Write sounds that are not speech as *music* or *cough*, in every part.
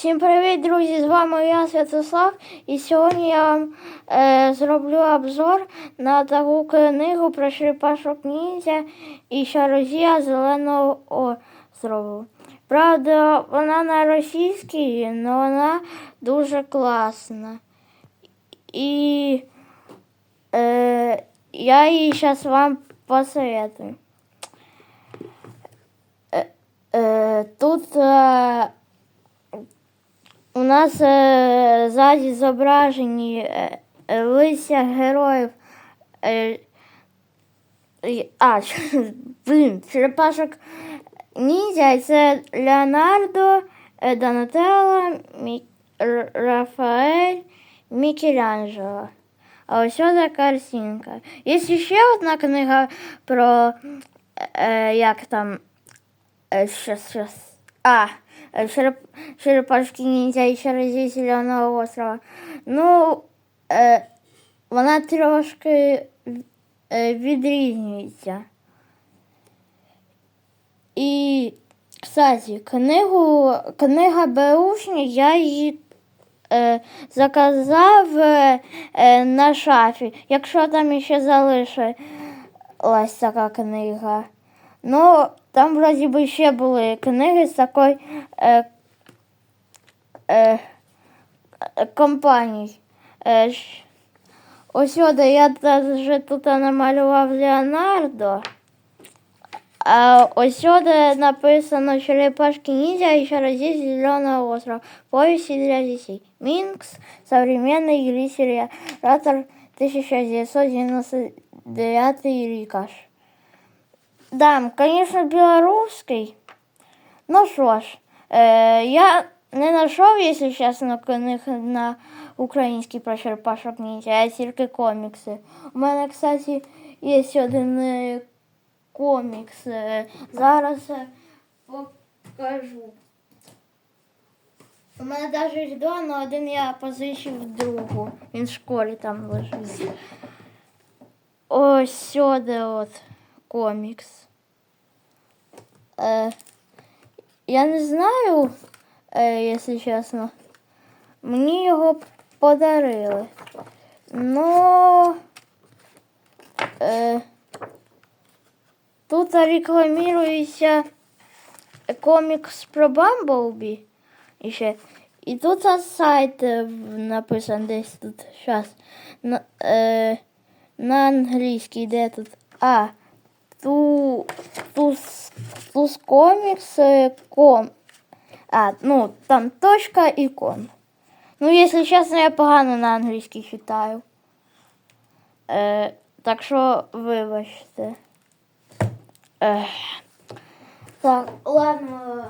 Всім привіт, друзі! З вами я, Святослав, і сьогодні я вам е, зроблю обзор на таку книгу про черепашок ніндзя і Шарозія Зеленого острову. Правда, вона на російській, але вона дуже класна. І е, я її зараз вам посоветую. Е, е, тут е, нас е, ззаді зображені е, е, листя героїв. Е, а, *laughs* блін, черепашок ніндзя, це Леонардо, е, Донателло, Рафаель, Мікеланджело. А ось ця картинка. Є ще одна книга про е, як там. Е, щас. А, череп, черепашки ніндзя і черезі Зеленого острова. Ну, е, вона трошки е, відрізнюється. І, кстати, книгу, книга Беушні, я її е, заказав е, на шафі, якщо там ще залишилась така книга. Ну, там вроді би ще були книги з такої е, е, е, компаній. Е, ось сюди я даже тут намалював Леонардо. А ось сюди написано Черепашки ніндзя и Шаразі Зеленого острова. Повести для детей. Минкс. Современный литератор 1999 Рикаш. Да, конечно, белорусский. Ну що ж, е, я не знайшов, якщо чесно, книг на український про черепашок ніндзя, а тільки комікси. У мене, кстати, є один е, комікс. е, Зараз покажу. У мене навіть два, але один я позичив другу. Він в школі там лежить. Ось сюди от комікс. Е, я не знаю, е, якщо чесно. Мені його подарили. Но е, тут рекламується комікс про Бамблбі. І ще. І тут сайт е, в- написан десь тут. Щас. На, е, на англійській, де тут? А. Ту, тус, тус комікс е, ком. А, ну, там точка і ком. Ну, якщо чесно, я погано на англійській читаю. Е, так що вибачте. Е, так, ладно.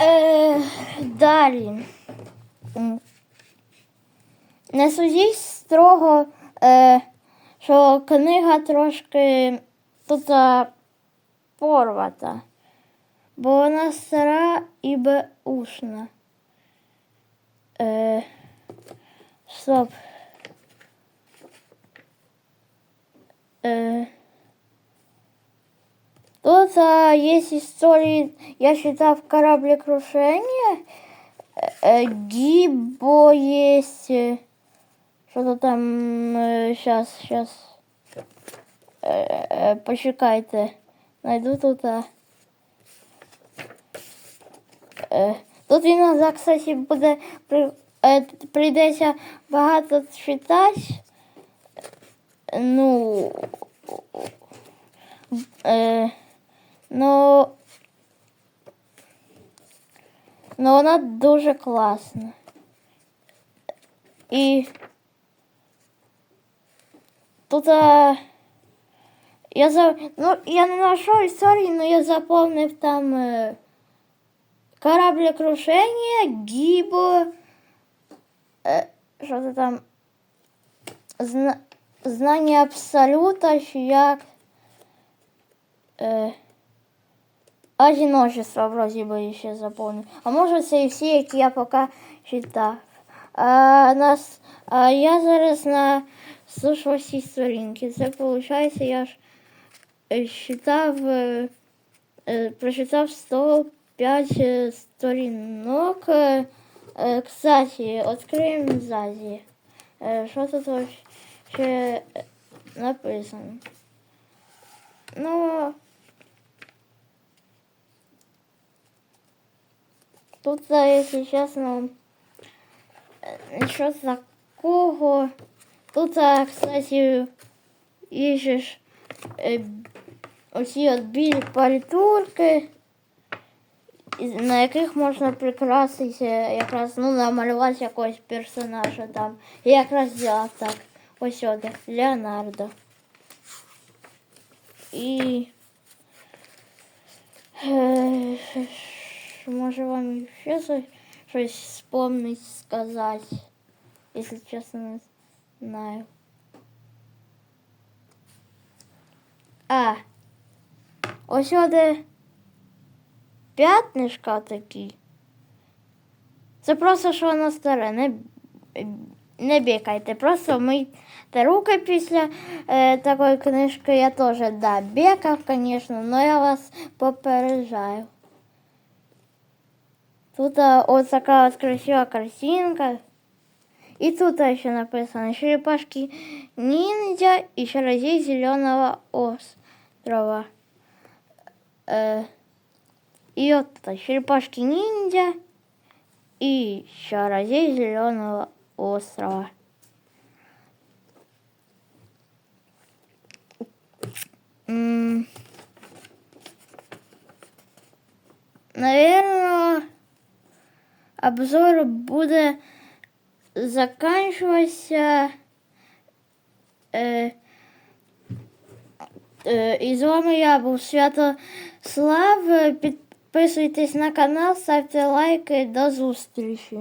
Е, далі. Не судіть строго, е, що книга трошки тут порвата, бо вона стара і беушна. Е, стоп. Е, Тут а, есть истории, я читав кораблекрушение, э, Гибо есть, что-то там, сейчас, сейчас, э, почекайте, найду тут. Е, Тут іноді, кстати, буде при, е, прийдеться багато читати. Ну, е, ну, ну вона дуже класна. І тут а, я за, ну, я не знайшов історії, але я заповнив там. Е, Кораблекрушение, гибо, э, что-то там, зна, знание абсолюта, чи як, э, одиночество вроде бы ще заповнив. А може це і всі, які я поки читав. А, нас, а я зараз на 106 сторінки. Це виходить, я ж е, читав, е, е, прочитав 100 п'ять сторінок. Кстати, відкриємо ззаді. Що тут ще написано? Ну, тут, якщо чесно, нічого такого. Тут, е, кстати, є же ж е, оці от білі палітурки, із- на яких можна прикрасити е, якраз, ну, намалювати якогось персонажа там. Я якраз взяла так. Ось сюди, Леонардо. І е, ш- може вам ще щось- щось вспомнить, сказати, якщо чесно не Знаю. А, ось сюди п'ятнишка такі. Це просто що воно старе, не, не бікайте, просто мийте руки після е, такої книжки. Я теж да, бікав, звісно, але я вас попереджаю. Тут а, ось така от красива картинка. И тут еще написано черепашки ниндзя и чародей зеленого острова. Э, и вот это черепашки ниндзя и чародей зеленого острова. М, Наверное, обзор буде заканчуватися. Е, е, і з вами я був Святослав. Підписуйтесь на канал, ставте лайки. До зустрічі.